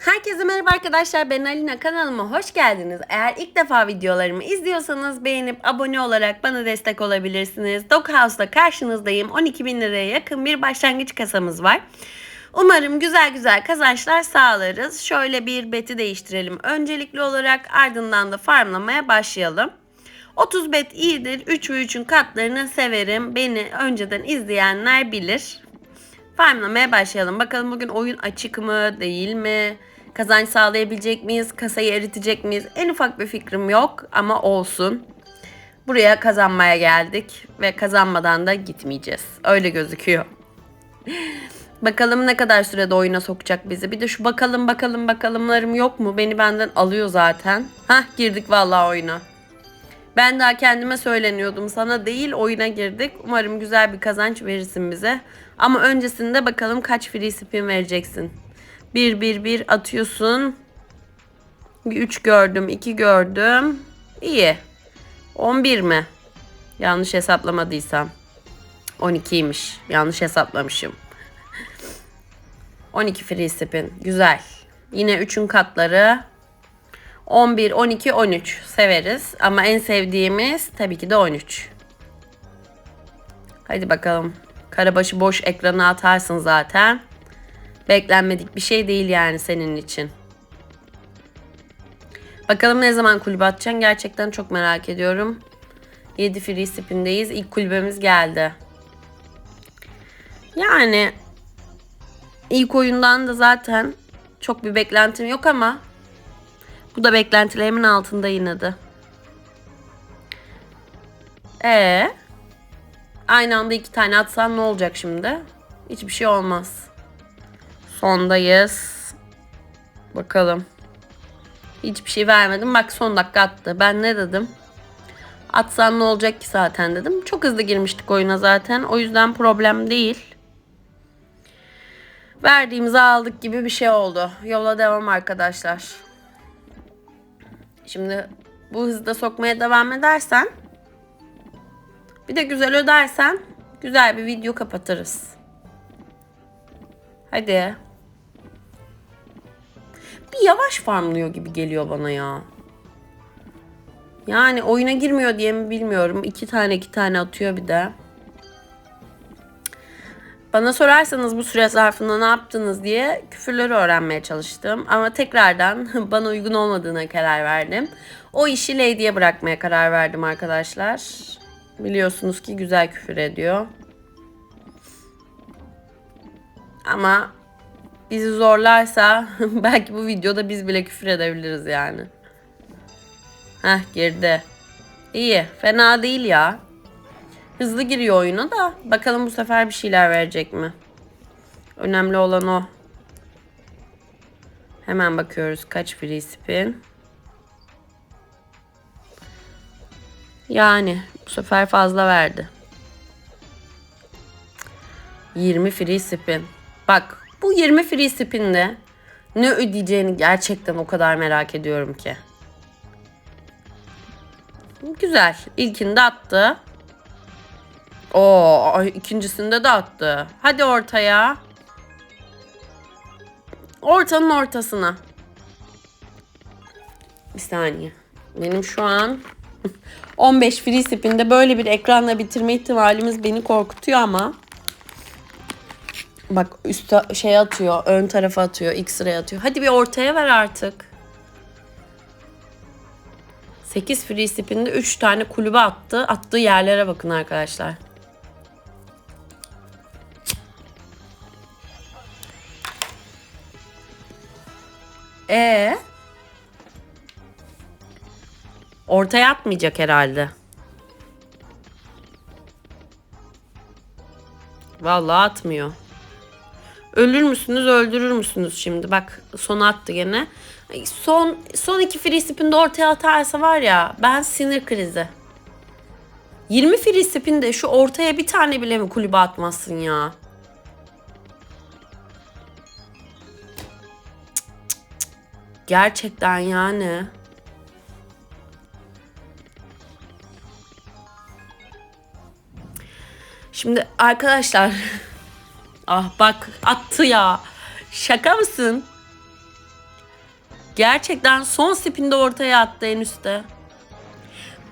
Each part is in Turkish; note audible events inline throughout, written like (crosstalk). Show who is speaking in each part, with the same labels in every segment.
Speaker 1: Herkese merhaba arkadaşlar ben Alina kanalıma hoş geldiniz. Eğer ilk defa videolarımı izliyorsanız beğenip abone olarak bana destek olabilirsiniz. Doghouse'da karşınızdayım. 12 bin liraya yakın bir başlangıç kasamız var. Umarım güzel güzel kazançlar sağlarız. Şöyle bir beti değiştirelim öncelikli olarak ardından da farmlamaya başlayalım. 30 bet iyidir. 3 ve 3'ün katlarını severim. Beni önceden izleyenler bilir. Farmlamaya başlayalım. Bakalım bugün oyun açık mı değil mi? Kazanç sağlayabilecek miyiz? Kasayı eritecek miyiz? En ufak bir fikrim yok ama olsun. Buraya kazanmaya geldik ve kazanmadan da gitmeyeceğiz. Öyle gözüküyor. (laughs) bakalım ne kadar sürede oyuna sokacak bizi. Bir de şu bakalım bakalım bakalımlarım yok mu? Beni benden alıyor zaten. Hah girdik vallahi oyuna. Ben daha kendime söyleniyordum. Sana değil oyuna girdik. Umarım güzel bir kazanç verirsin bize. Ama öncesinde bakalım kaç free spin vereceksin. 1 1 1 atıyorsun. Bir 3 gördüm, 2 gördüm. İyi. 11 mi? Yanlış hesaplamadıysam. 12'ymiş. Yanlış hesaplamışım. 12 free spin. Güzel. Yine 3'ün katları. 11, 12, 13 severiz. Ama en sevdiğimiz tabii ki de 13. Hadi bakalım. Karabaşı boş ekrana atarsın zaten. Beklenmedik bir şey değil yani senin için. Bakalım ne zaman kulübe atacaksın? Gerçekten çok merak ediyorum. 7 free spin'deyiz. İlk kulübemiz geldi. Yani ilk oyundan da zaten çok bir beklentim yok ama bu da beklentilerimin altında yine de. Ee, aynı anda iki tane atsan ne olacak şimdi? Hiçbir şey olmaz. Sondayız. Bakalım. Hiçbir şey vermedim. Bak son dakika attı. Ben ne dedim? Atsan ne olacak ki zaten dedim. Çok hızlı girmiştik oyuna zaten. O yüzden problem değil. Verdiğimizi aldık gibi bir şey oldu. Yola devam arkadaşlar. Şimdi bu hızda sokmaya devam edersen bir de güzel ödersen güzel bir video kapatırız. Hadi. Bir yavaş farmlıyor gibi geliyor bana ya. Yani oyuna girmiyor diye mi bilmiyorum. İki tane iki tane atıyor bir de. Bana sorarsanız bu süre zarfında ne yaptınız diye küfürleri öğrenmeye çalıştım. Ama tekrardan (laughs) bana uygun olmadığına karar verdim. O işi Lady'ye bırakmaya karar verdim arkadaşlar. Biliyorsunuz ki güzel küfür ediyor. Ama bizi zorlarsa (laughs) belki bu videoda biz bile küfür edebiliriz yani. Heh girdi. İyi fena değil ya. Hızlı giriyor oyuna da bakalım bu sefer bir şeyler verecek mi? Önemli olan o. Hemen bakıyoruz kaç free spin. Yani bu sefer fazla verdi. 20 free spin. Bak bu 20 free spin'de ne ödeyeceğini gerçekten o kadar merak ediyorum ki. Güzel. İlkinde attı. Oo, ikincisinde de attı. Hadi ortaya. Ortanın ortasına. Bir saniye. Benim şu an (laughs) 15 free spin'de böyle bir ekranla bitirme ihtimalimiz beni korkutuyor ama bak üstte şey atıyor, ön tarafa atıyor, ilk sıraya atıyor. Hadi bir ortaya ver artık. 8 free spin'de 3 tane kulübe attı. Attığı yerlere bakın arkadaşlar. E Ortaya atmayacak herhalde. Vallahi atmıyor. Ölür müsünüz öldürür müsünüz şimdi? Bak son attı gene. Son son iki free spin'de ortaya atarsa var ya ben sinir krizi. 20 free spin'de şu ortaya bir tane bile mi kulübe atmazsın ya? Gerçekten yani. Şimdi arkadaşlar (laughs) ah bak attı ya. Şaka mısın? Gerçekten son spinde ortaya attı en üstte.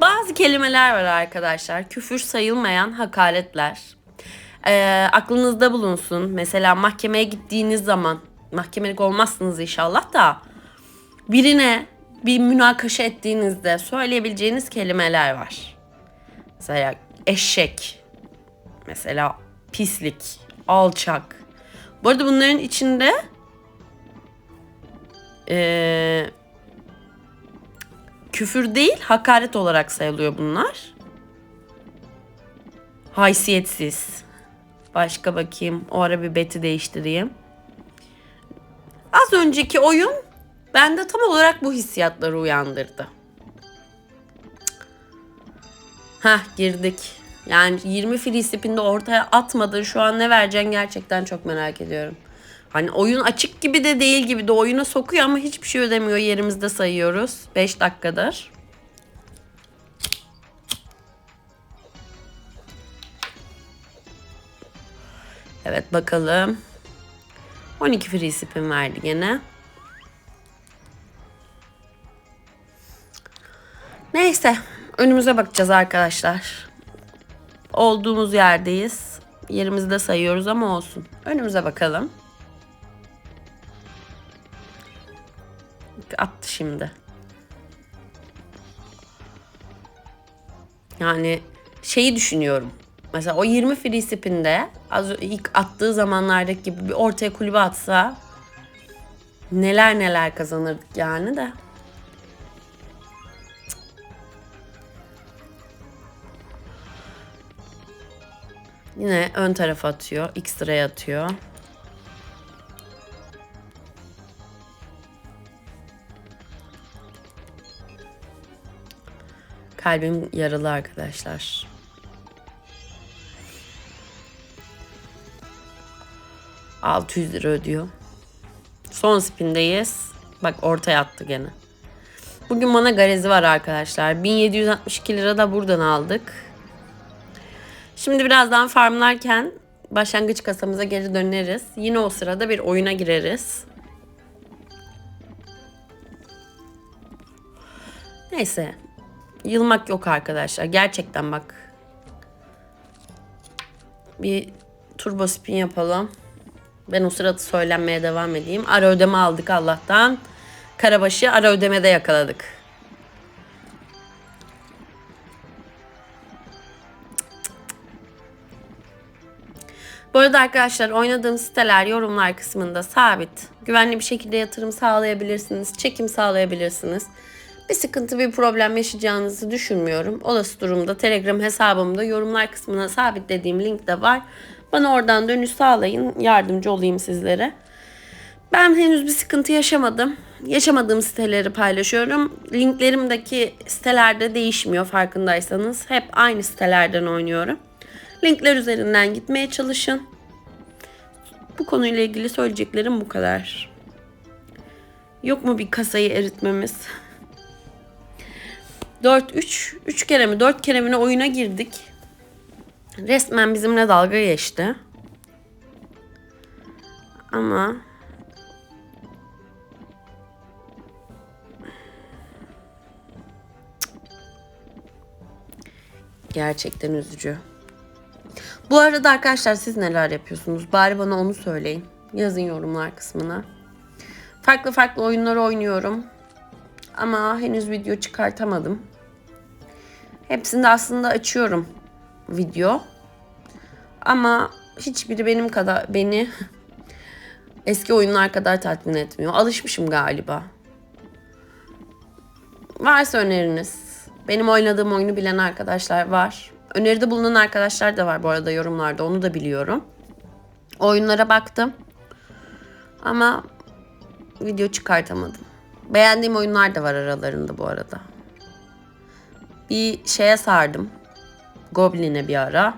Speaker 1: Bazı kelimeler var arkadaşlar. Küfür sayılmayan hakaretler. Ee, aklınızda bulunsun. Mesela mahkemeye gittiğiniz zaman mahkemelik olmazsınız inşallah da birine bir münakaşa ettiğinizde söyleyebileceğiniz kelimeler var. Mesela eşek, mesela pislik, alçak. Bu arada bunların içinde ee, küfür değil hakaret olarak sayılıyor bunlar. Haysiyetsiz. Başka bakayım. O ara bir beti değiştireyim. Az önceki oyun bende tam olarak bu hissiyatları uyandırdı. Hah girdik. Yani 20 free spin'de ortaya atmadın. Şu an ne vereceksin gerçekten çok merak ediyorum. Hani oyun açık gibi de değil gibi de oyuna sokuyor ama hiçbir şey ödemiyor. Yerimizde sayıyoruz. 5 dakikadır. Evet bakalım. 12 free spin verdi gene. Neyse önümüze bakacağız arkadaşlar. Olduğumuz yerdeyiz. Yerimizi de sayıyoruz ama olsun. Önümüze bakalım. Attı şimdi. Yani şeyi düşünüyorum. Mesela o 20 free spin'de az ilk attığı zamanlardaki gibi bir ortaya kulübe atsa neler neler kazanırdık yani de. Yine ön tarafa atıyor. X liraya atıyor. Kalbim yaralı arkadaşlar. ...600 lira ödüyor. Son spindeyiz. Bak ortaya attı gene. Bugün bana garezi var arkadaşlar. 1762 lira da buradan aldık. Şimdi birazdan farmlarken başlangıç kasamıza geri döneriz. Yine o sırada bir oyuna gireriz. Neyse. Yılmak yok arkadaşlar. Gerçekten bak. Bir turbo spin yapalım. Ben o sırada söylenmeye devam edeyim. Ara ödeme aldık Allah'tan. Karabaşı ara ödemede yakaladık. Bu arada arkadaşlar oynadığım siteler yorumlar kısmında sabit. Güvenli bir şekilde yatırım sağlayabilirsiniz, çekim sağlayabilirsiniz. Bir sıkıntı, bir problem yaşayacağınızı düşünmüyorum. Olası durumda Telegram hesabımda yorumlar kısmına sabitlediğim link de var. Bana oradan dönüş sağlayın, yardımcı olayım sizlere. Ben henüz bir sıkıntı yaşamadım. Yaşamadığım siteleri paylaşıyorum. Linklerimdeki sitelerde değişmiyor farkındaysanız. Hep aynı sitelerden oynuyorum. Linkler üzerinden gitmeye çalışın. Bu konuyla ilgili söyleyeceklerim bu kadar. Yok mu bir kasayı eritmemiz? 4 3 3 kere mi 4 kere mi oyuna girdik. Resmen bizimle dalga geçti. Ama gerçekten üzücü. Bu arada arkadaşlar siz neler yapıyorsunuz? Bari bana onu söyleyin. Yazın yorumlar kısmına. Farklı farklı oyunlar oynuyorum. Ama henüz video çıkartamadım. Hepsinde aslında açıyorum video. Ama hiçbiri benim kadar beni (laughs) eski oyunlar kadar tatmin etmiyor. Alışmışım galiba. Varsa öneriniz. Benim oynadığım oyunu bilen arkadaşlar var. Öneride bulunan arkadaşlar da var bu arada yorumlarda. Onu da biliyorum. Oyunlara baktım. Ama video çıkartamadım. Beğendiğim oyunlar da var aralarında bu arada. Bir şeye sardım. Goblin'e bir ara.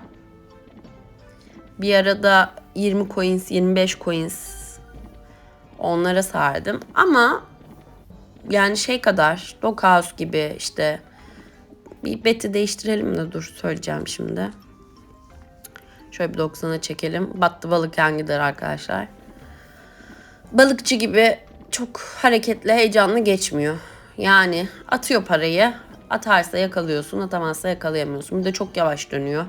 Speaker 1: Bir arada 20 coins, 25 coins onlara sardım. Ama yani şey kadar Doghouse gibi işte bir beti değiştirelim de dur söyleyeceğim şimdi. Şöyle bir 90'a çekelim. Battı balık yan arkadaşlar. Balıkçı gibi çok hareketli, heyecanlı geçmiyor. Yani atıyor parayı. Atarsa yakalıyorsun, atamazsa yakalayamıyorsun. Bir de çok yavaş dönüyor.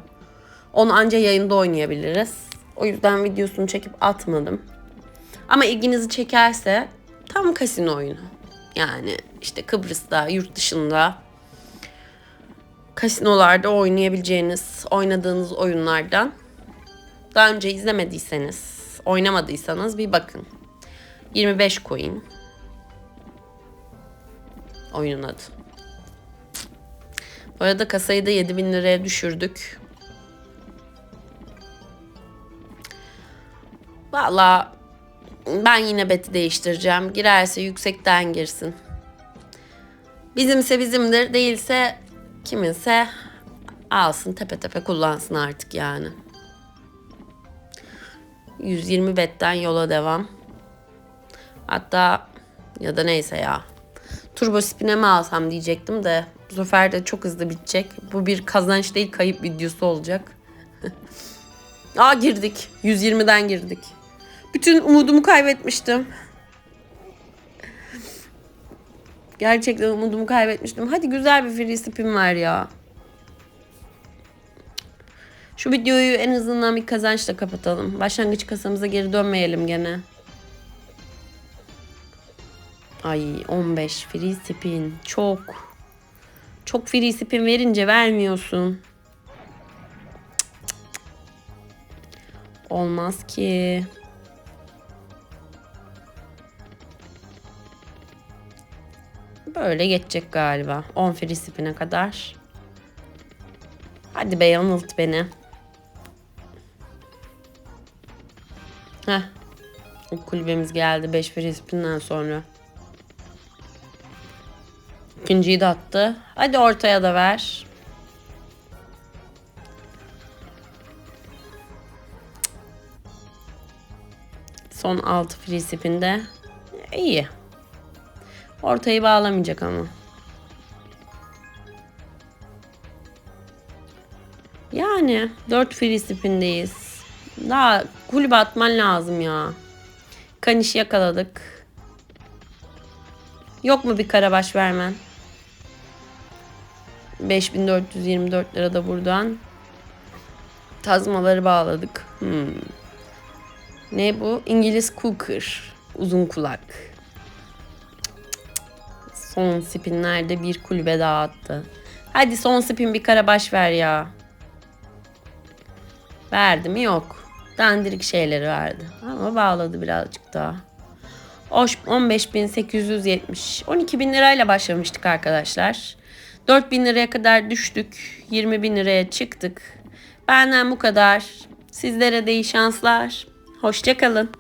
Speaker 1: Onu anca yayında oynayabiliriz. O yüzden videosunu çekip atmadım. Ama ilginizi çekerse tam kasino oyunu. Yani işte Kıbrıs'ta, yurt dışında kasinolarda oynayabileceğiniz, oynadığınız oyunlardan daha önce izlemediyseniz, oynamadıysanız bir bakın. 25 coin. Oyunun adı. Bu arada kasayı da 7000 liraya düşürdük. Valla ben yine beti değiştireceğim. Girerse yüksekten girsin. Bizimse bizimdir, değilse kiminse alsın tepe tepe kullansın artık yani. 120 betten yola devam. Hatta ya da neyse ya. Turbo spin'e mi alsam diyecektim de bu sefer de çok hızlı bitecek. Bu bir kazanç değil kayıp videosu olacak. (laughs) Aa girdik. 120'den girdik. Bütün umudumu kaybetmiştim. Gerçekten umudumu kaybetmiştim. Hadi güzel bir free spin ver ya. Şu videoyu en azından bir kazançla kapatalım. Başlangıç kasamıza geri dönmeyelim gene. Ay 15 free spin. Çok. Çok free spin verince vermiyorsun. Olmaz ki. Böyle geçecek galiba. 10 free spin'e kadar. Hadi be yanılt beni. Heh. Kulübemiz geldi 5 free spin'den sonra. İkinciyi de attı. Hadi ortaya da ver. Son 6 free spin'de. İyi. Ortayı bağlamayacak ama. Yani 4 free spin'deyiz. Daha kulübe atman lazım ya. Kanişi yakaladık. Yok mu bir karabaş vermen? 5424 lira da buradan. Tazmaları bağladık. Hmm. Ne bu? İngiliz cooker. Uzun kulak. Son spinlerde bir kulübe daha attı. Hadi son spin bir karabaş ver ya. Verdi mi? Yok. Dandirik şeyleri verdi. Ama bağladı birazcık daha. 15.870. 12.000 lirayla başlamıştık arkadaşlar. 4.000 liraya kadar düştük. 20.000 liraya çıktık. Benden bu kadar. Sizlere de iyi şanslar. Hoşçakalın.